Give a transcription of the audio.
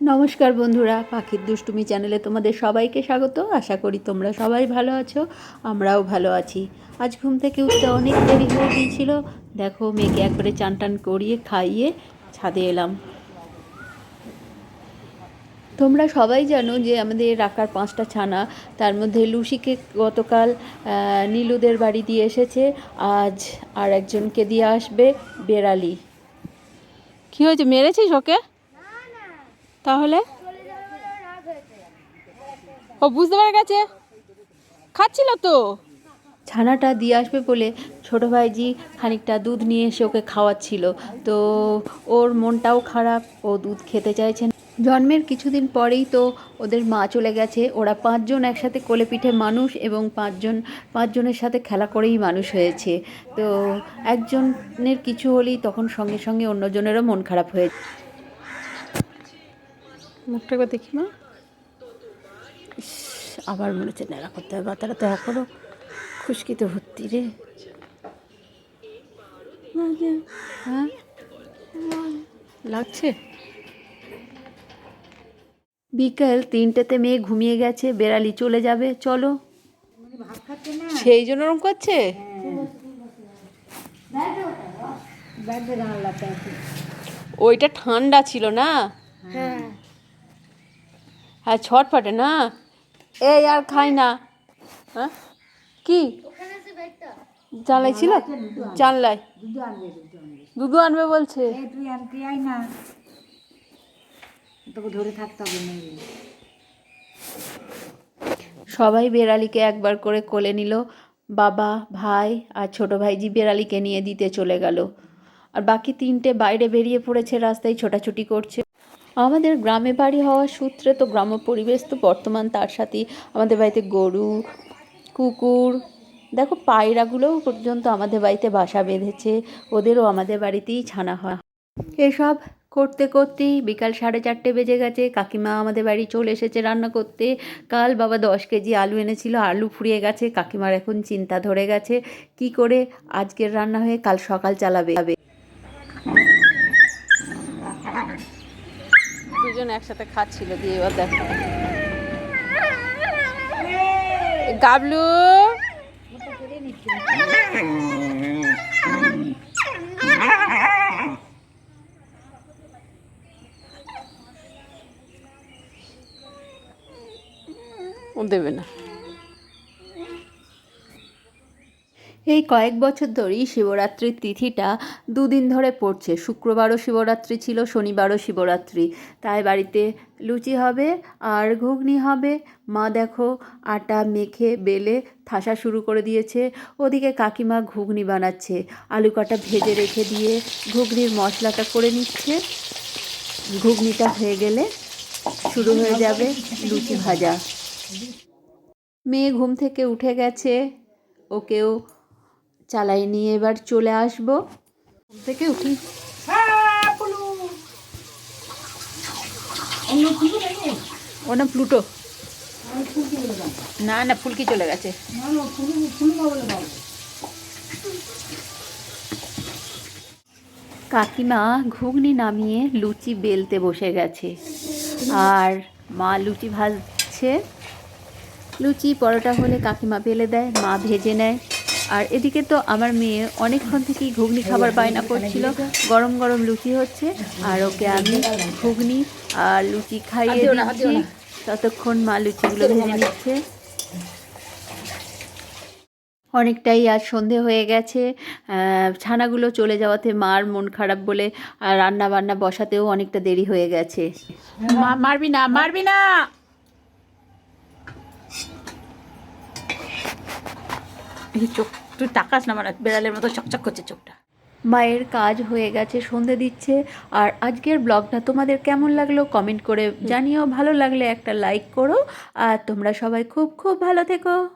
নমস্কার বন্ধুরা, পাখির দুষ্টুমি চ্যানেলে তোমাদের সবাইকে স্বাগত। আশা করি তোমরা সবাই ভালো আছো, আমরাও ভালো আছি। আজ ঘুম থেকে উঠতে অনেক দেরি হয়ে গিয়েছিল। দেখো, মেয়েকে একবারে চান টান করিয়ে খাইয়ে ছাদে এলাম। তোমরা সবাই জানো যে আমাদের রাখার পাঁচটা ছানা, তার মধ্যে লুসিকে গতকাল নীলুদের বাড়ি দিয়ে এসেছে। আজ আর একজনকে দিয়ে আসবে, বেড়ালি। কী হয়েছে? মেরেছিস ওকে? তাহলে? ও বুঝতে পেরে গেছে? খাচ্ছিল তো? ছানাটা দিয়ে আসবে বলে ছোট ভাইজি খানিকটা দুধ নিয়ে এসে ওকে খাওয়াচ্ছিল। তো ওর মনটাও খারাপ, ও দুধ খেতে চাইছে না। জন্মের কিছুদিন পরেই তো ওদের মা চলে গেছে। ওরা পাঁচজন একসাথে কোলে পিঠে মানুষ এবং পাঁচজন, পাঁচজনের সাথে খেলা করেই মানুষ হয়েছে। তো একজনের কিছু হলেই তখন সঙ্গে সঙ্গে অন্যজনেরও মন খারাপ হয়ে মুখটা একবার দেখি মা। ইস, আবার মনে হচ্ছে নেড়া করতে হবে বাতারা তো এখনও খুশকিতে ভর্তি রে। হ্যাঁ? লাগছে? বিকেল তিনটেতে মেয়ে ঘুমিয়ে গেছে বেড়ালি চলে যাবে চলো। সেই জন্য ওরকম করছে? ওইটা ঠান্ডা ছিল না? হ্যাঁ। ছটফটে না? এই আর খাই না। হ্যাঁ? কি? জানলাই ছিল জানলাই। দুধু আনবে বলছে। তুই আনতে আয় না। তোকে ধরে থাকতে হবে না। সবাই বেড়ালিকে একবার করে কোলে নিল। বাবা ভাই আর ছোট ভাইজি বেড়ালিকে নিয়ে দিতে চলে গেল। আর বাকি তিনটে বাইরে বেরিয়ে পড়েছে রাস্তায় ছোটাছুটি করছে। আমাদের গ্রামে বাড়ি হওয়ার সূত্রে তো গ্রাম্য পরিবেশ তো বর্তমান তার সাথেই। আমাদের বাড়িতে গরু, কুকুর, দেখো পায়রাগুলোও পর্যন্ত আমাদের বাড়িতে বাসা বেঁধেছে। ওদেরও আমাদের বাড়িতেই ছানা হয়। এসব করতে করতেই বিকাল সাড়ে চারটে বেজে গেছে। কাকিমা আমাদের বাড়ি চলে এসেছে রান্না করতে। কাল বাবা দশ কেজি আলু এনেছিল, আলু ফুরিয়ে গেছে। কাকিমার এখন চিন্তা ধরে গেছে, কি করে আজকের রান্না হয়ে কাল সকাল চালাবে। দুজন একসাথে খাচ্ছিল দিয়ে এবার দেখো। গাবলু! দেবে না। এই কয়েক বছর ধরেই শিবরাত্রির তিথিটা দুদিন ধরে পড়ছে। শুক্রবারও শিবরাত্রি ছিল, শনিবারও শিবরাত্রি। তাই বাড়িতে লুচি হবে আর ঘুগনি হবে। মা দেখো আটা মেখে বেলে থাসা শুরু করে দিয়েছে। ওদিকে কাকিমা ঘুগনি বানাচ্ছে। আলু কাটা ভেজে রেখে দিয়ে ঘুগনির মশলাটা করে নিচ্ছে। ঘুগনিটা হয়ে গেলে শুরু হয়ে যাবে লুচি ভাজা। মেয়ে ঘুম থেকে উঠে গেছে। ওকেও চালাই নিয়ে এবার চলে আসব। থেকে উঠি। ও না, প্লুটো। না না, ফুলকি চলে গেছে। কাকিমা ঘুগনি নামিয়ে লুচি বেলতে বসে গেছে। আর মা লুচি ভাজছে। লুচি, পরোটা হলে কাকিমা বেলে দেয়, মা ভেজে নেয়। আর এদিকে তো আমার মেয়ে অনেকক্ষণ থেকেই ঘুগনি খাবার বায়না করছিল। গরম গরম লুচি হচ্ছে আর ওকে আমি ঘুগনি আর লুচি খাইয়ে দিচ্ছি। ততক্ষণ মা লুচিগুলো ভেজে নিচ্ছে। অনেকটাই আজ সন্ধে হয়ে গেছে। ছানাগুলো চলে যাওয়াতে মার মন খারাপ বলে আর রান্না বান্না বসাতেও অনেকটা দেরি হয়ে গেছে। মা- মারবি না মারবি না! চোখ তুই তাকাস না মানে বেড়ালের মতো চকচক করছে চোখটা। মায়ের কাজ হয়ে গেছে, সন্ধে দিচ্ছে। আর আজকের ব্লগটা তোমাদের কেমন লাগল কমেন্ট করে জানিও। ভালো লাগলে একটা লাইক করো। আর তোমরা সবাই খুব খুব ভালো থেকো।